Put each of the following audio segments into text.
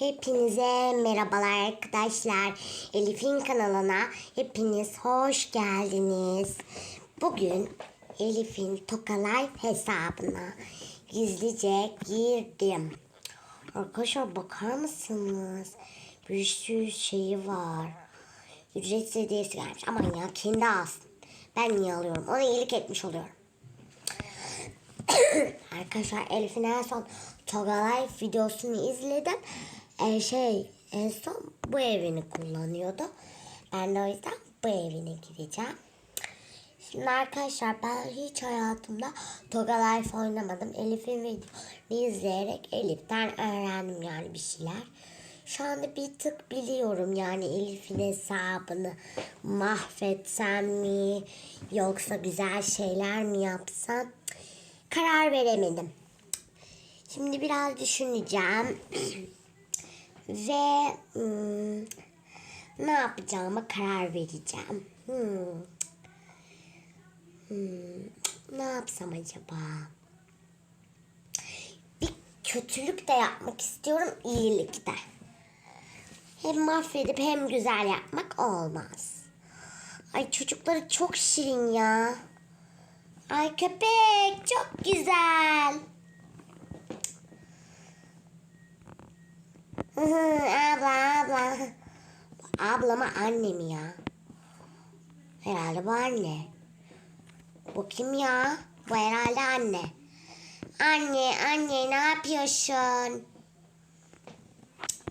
Hepinize merhabalar arkadaşlar. Elif'in kanalına hepiniz hoş geldiniz. Bugün Elif'in Toka Life hesabına gizlice girdim. Arkadaşlar bakar mısınız? Bir sürü şeyi var. Ücretsiz hediyesi gelmiş. Aman ya kendi alsın. Ben niye alıyorum? Ona iyilik etmiş oluyorum. Arkadaşlar Elif'in en son Toga Life videosunu izledim. Ee, şey en son bu evini kullanıyordu. Ben de o yüzden bu evine gideceğim. Şimdi arkadaşlar ben hiç hayatımda Toga Life oynamadım. Elif'in videolarını izleyerek Elif'ten öğrendim yani bir şeyler. Şu anda bir tık biliyorum yani Elif'in hesabını mahvetsem mi yoksa güzel şeyler mi yapsam karar veremedim. Şimdi biraz düşüneceğim ve hmm, ne yapacağıma karar vereceğim. Hmm. Hmm, ne yapsam acaba? Bir kötülük de yapmak istiyorum, iyilik de. Hem mahvedip hem güzel yapmak olmaz. Ay çocukları çok şirin ya. Ay köpek çok güzel. Hı hı, abla abla. Abla mı anne mi ya? Herhalde bu anne. Bu kim ya? Bu herhalde anne. Anne anne ne yapıyorsun?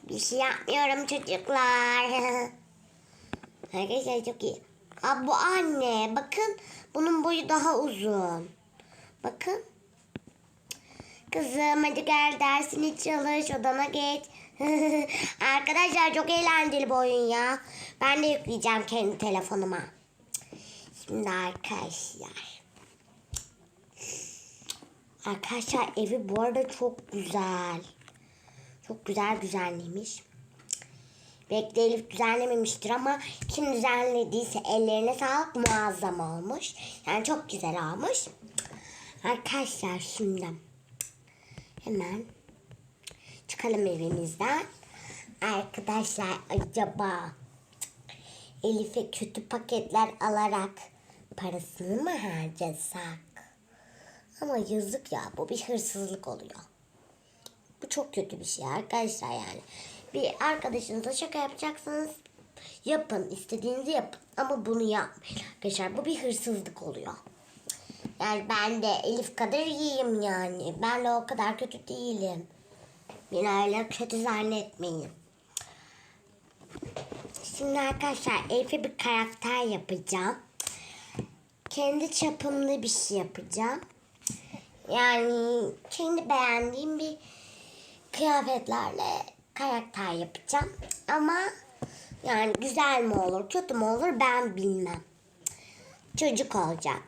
Bir şey yapmıyorum çocuklar. Arkadaşlar çok iyi. Aa, bu anne. Bakın bunun boyu daha uzun. Bakın. Kızım hadi gel dersini çalış odana geç. Arkadaşlar çok eğlenceli bu oyun ya. Ben de yükleyeceğim kendi telefonuma. Şimdi arkadaşlar. Arkadaşlar evi bu arada çok güzel. Çok güzel düzenlemiş. Belki de Elif düzenlememiştir ama kim düzenlediyse ellerine sağlık muazzam olmuş. Yani çok güzel olmuş. Arkadaşlar şimdi hemen çıkalım evimizden. Arkadaşlar acaba Elif'e kötü paketler alarak parasını mı harcasak? Ama yazık ya bu bir hırsızlık oluyor. Bu çok kötü bir şey arkadaşlar yani. Bir arkadaşınıza şaka yapacaksanız yapın. istediğinizi yapın. Ama bunu yapmayın arkadaşlar. Bu bir hırsızlık oluyor. Yani ben de Elif kadar iyiyim yani. Ben de o kadar kötü değilim. Öyle kötü zannetmeyin. Şimdi arkadaşlar Elif'e bir karakter yapacağım. Kendi çapımda bir şey yapacağım. Yani kendi beğendiğim bir kıyafetlerle karakter yapacağım. Ama yani güzel mi olur, kötü mü olur ben bilmem. Çocuk olacak.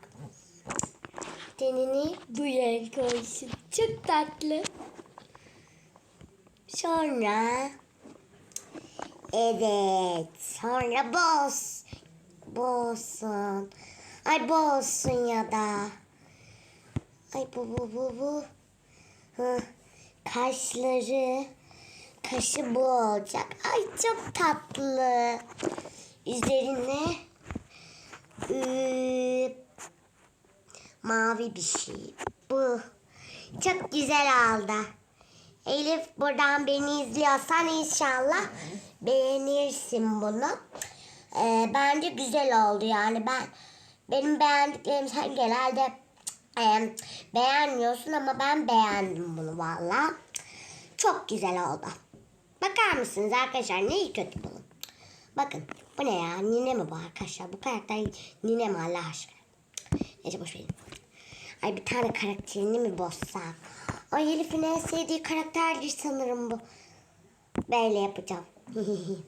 Tenini bu renk olsun. Çok tatlı. Sonra evet sonra boz. Bozsun. Ay bozsun ya da. Ay bu bu bu bu. Hı. Kaşları. Kaşı bu olacak. Ay çok tatlı. Üzerine ıı, mavi bir şey. Bu. Çok güzel oldu. Elif buradan beni izliyorsan inşallah beğenirsin bunu. Ee, bence güzel oldu yani ben benim beğendiklerim sen genelde e, beğenmiyorsun ama ben beğendim bunu valla. Çok güzel oldu. Bakar mısınız arkadaşlar neyi kötü bunun? Bakın bu ne ya nine mi bu arkadaşlar? Bu karakter nine mi Allah aşkına? Neyse boş verin. Ay bir tane karakterini mi bozsak? Ay Elif'in en sevdiği karakterdir sanırım bu. Böyle yapacağım.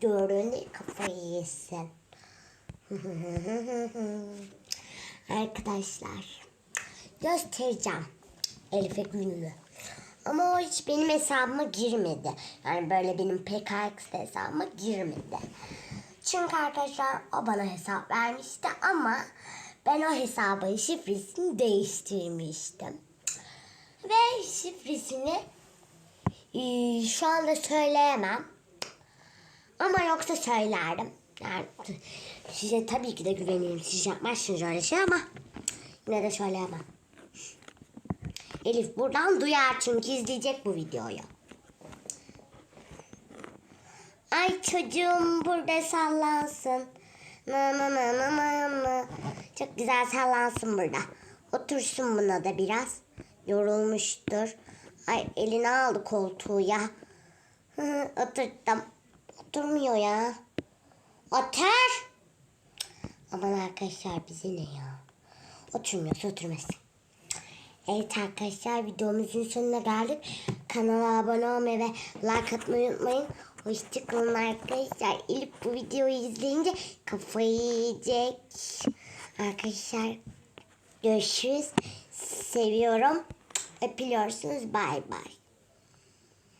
Görün kafayı yesin. Arkadaşlar göstereceğim Elif'e gününü. Ama o hiç benim hesabıma girmedi. Yani böyle benim PKX hesabıma girmedi. Çünkü arkadaşlar o bana hesap vermişti ama ben o hesabın şifresini değiştirmiştim. Ve şifresini Ee, şu anda söyleyemem. Ama yoksa söylerdim. Yani size tabii ki de güveniyorum. Siz yapmazsınız öyle şey ama yine de söyleyemem. Elif buradan duyar çünkü izleyecek bu videoyu. Ay çocuğum burada sallansın. Na na na na na. Çok güzel sallansın burada. Otursun buna da biraz. Yorulmuştur. Ay elini aldı koltuğu ya. Oturttum. Oturmuyor ya. Otur. Aman arkadaşlar bize ne ya. Oturmuyorsa oturmasın. Evet arkadaşlar videomuzun sonuna geldik. Kanala abone olmayı ve like atmayı unutmayın. Hoşçakalın arkadaşlar. Elif bu videoyu izleyince kafayı yiyecek. Arkadaşlar görüşürüz. Seviyorum. Öpüyorsunuz. Bay bay.